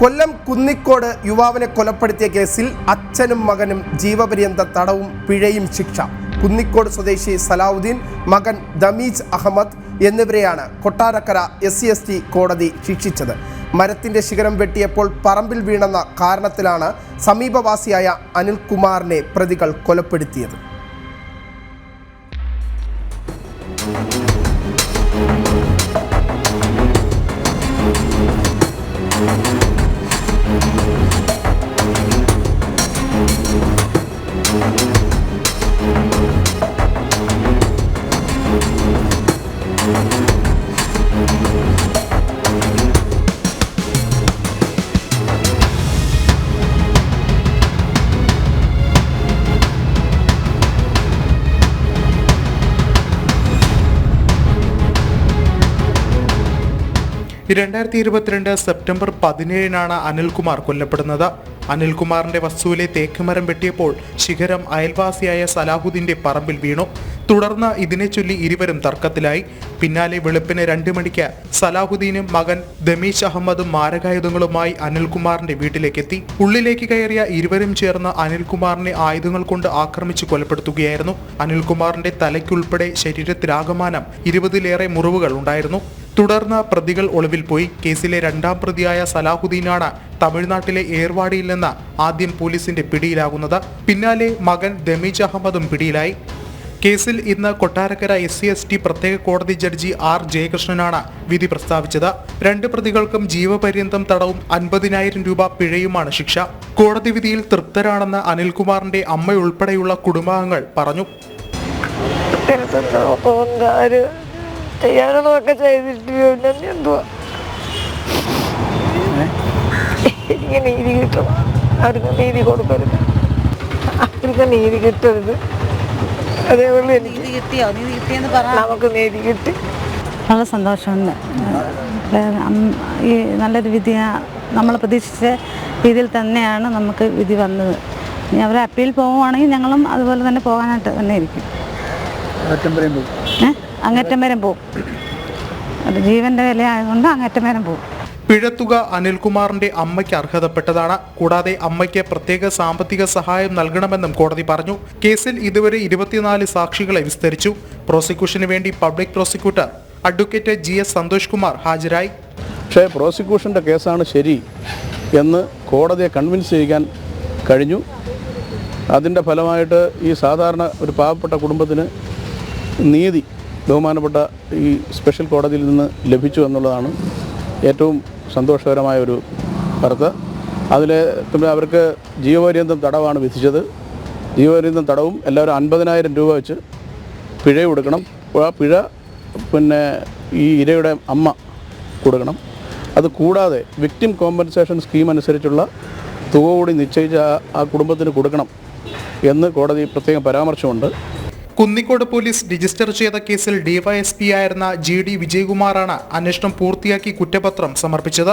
കൊല്ലം കുന്നിക്കോട് യുവാവിനെ കൊലപ്പെടുത്തിയ കേസിൽ അച്ഛനും മകനും ജീവപര്യന്ത തടവും പിഴയും ശിക്ഷ. കുന്നിക്കോട് സ്വദേശി സലാവുദ്ദീൻ മകൻ ദമീജ് അഹമ്മദ് എന്നിവരെയാണ് Kottarakkara S C S T കോടതി ശിക്ഷിച്ചത്. മരത്തിന്റെ ശിഖരം വെട്ടിയപ്പോൾ പറമ്പിൽ വീണെന്ന കാരണത്തിലാണ് സമീപവാസിയായ അനിൽകുമാറിനെ പ്രതികൾ കൊലപ്പെടുത്തിയത്. രണ്ടായിരത്തി ഇരുപത്തിരണ്ട് സെപ്റ്റംബർ പതിനേഴിനാണ് അനിൽകുമാർ കൊല്ലപ്പെടുന്നത്. അനിൽകുമാറിന്റെ വസ്തുവിലെ തേക്കുമരം വെട്ടിയപ്പോൾ ശിഖരം അയൽവാസിയായ സലാഹുദ്ദീന്റെ പറമ്പിൽ വീണു. തുടർന്ന് ഇതിനെ ചൊല്ലി ഇരുവരും തർക്കത്തിലായി. പിന്നാലെ വെളുപ്പിന് രണ്ട് മണിക്ക് സലാഹുദ്ദീനും മകൻ ദമീഷ് അഹമ്മദും മാരകായുധങ്ങളുമായി അനിൽകുമാറിന്റെ വീട്ടിലേക്കെത്തി. ഉള്ളിലേക്ക് കയറിയ ഇരുവരും ചേർന്ന് അനിൽകുമാറിനെ ആയുധങ്ങൾ കൊണ്ട് ആക്രമിച്ച് കൊലപ്പെടുത്തുകയായിരുന്നു. അനിൽകുമാറിന്റെ തലയ്ക്കുൾപ്പെടെ ശരീരത്തിലാകമാനം ഇരുപതിലേറെ മുറിവുകൾ ഉണ്ടായിരുന്നു. തുടർന്ന് പ്രതികൾ ഒളിവിൽ പോയി. കേസിലെ രണ്ടാം പ്രതിയായ സലാഹുദ്ദീനാണ് തമിഴ്നാട്ടിലെ ഏർവാടിയിൽ നിന്ന് ആദ്യം പോലീസിന്റെ പിടിയിലാകുന്നത്. പിന്നാലെ മകൻ ദമീജ് അഹമ്മദും പിടിയിലായി. കേസിൽ ഇന്ന് Kottarakkara S C S T പ്രത്യേക കോടതി ജഡ്ജി ആർ ജയകൃഷ്ണനാണ് വിധി പ്രസ്താവിച്ചത്. രണ്ട് പ്രതികൾക്കും ജീവപര്യന്തം തടവും അൻപതിനായിരം രൂപ പിഴയുമാണ് ശിക്ഷ. കോടതി വിധിയിൽ തൃപ്തരാണെന്ന് അനിൽകുമാറിന്റെ അമ്മയുൾപ്പെടെയുള്ള കുടുംബാംഗങ്ങൾ പറഞ്ഞു. ചെയ്യാനുള്ളതൊക്കെ ചെയ്തിട്ട് പിന്നെ എന്തുവാ? എനിക്ക് നീതി കിട്ടണം. അവർക്ക് നീതി കൊടുക്കരുത്. അവർക്ക് നീതി കിട്ടരുത്. അതേപോലെ എനിക്ക്. നീതി കിട്ടിയോ? നീതി കിട്ടിയെന്ന് പറ. നമുക്ക് നീതി കിട്ടി. വളരെ സന്തോഷമുണ്ട്. ഈ നല്ലൊരു വിധി നമ്മൾ പ്രതീക്ഷിച്ച രീതിയിൽ തന്നെയാണ് നമുക്ക് വിധി വന്നത്. ഇനി അവർ അപ്പീൽ പോവുകയാണെങ്കിൽ ഞങ്ങളും അതുപോലെ തന്നെ പോകാനായിട്ട് തന്നെ ഇരിക്കും. ഏഹ് അങ്ങേറ്റം വരെ പോവും. അത് ജീവന്റെ വില ആയതുകൊണ്ട് അങ്ങേറ്റം വരെ പോവും. പിഴത്തുക അനിൽകുമാറിന്റെ അമ്മയ്ക്ക് അർഹതപ്പെട്ടതാണ്. കൂടാതെ അമ്മയ്ക്ക് പ്രത്യേക സാമ്പത്തിക സഹായം നൽകണമെന്നും കോടതി പറഞ്ഞു. കേസിൽ ഇതുവരെ ഇരുപത്തിനാല് സാക്ഷികളെ വിസ്തരിച്ചു. പ്രോസിക്യൂഷന് വേണ്ടി public prosecutor advocate G S Santhosh Kumar ഹാജരായി. പക്ഷേ പ്രോസിക്യൂഷന്റെ കേസാണ് ശരി എന്ന് കോടതിയെ കൺവിൻസ് ചെയ്യാൻ കഴിഞ്ഞു. അതിന്റെ ഫലമായിട്ട് ഈ സാധാരണ ഒരു പാവപ്പെട്ട കുടുംബത്തിന് നീതി ബഹുമാനപ്പെട്ട ഈ സ്പെഷ്യൽ കോടതിയിൽ നിന്ന് ലഭിച്ചു എന്നുള്ളതാണ് ഏറ്റവും സന്തോഷകരമായ ഒരു വാർത്ത. അതിൽ പിന്നെ അവർക്ക് ജീവപര്യന്തം തടവാണ് വിധിച്ചത്. ജീവപര്യന്തം തടവും എല്ലാവരും അൻപതിനായിരം രൂപ വെച്ച് പിഴ കൊടുക്കണം. ആ പിഴ പിന്നെ ഈ ഇരയുടെ അമ്മ കൊടുക്കണം. അത് കൂടാതെ വിക്ടിം കോമ്പൻസേഷൻ സ്കീം അനുസരിച്ചുള്ള തുക കൂടി നിശ്ചയിച്ച് ആ- ആ കുടുംബത്തിന് കൊടുക്കണം എന്ന് കോടതി പ്രത്യേകം പരാമർശമുണ്ട്. കുന്നിക്കോട് പോലീസ് രജിസ്റ്റർ ചെയ്ത കേസിൽ ഡിവൈഎസ്പി ആയിരുന്ന ജി ഡി വിജയകുമാറാണ് അന്വേഷണം പൂർത്തിയാക്കി കുറ്റപത്രം സമർപ്പിച്ചത്.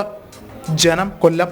ജനം കൊല്ലം.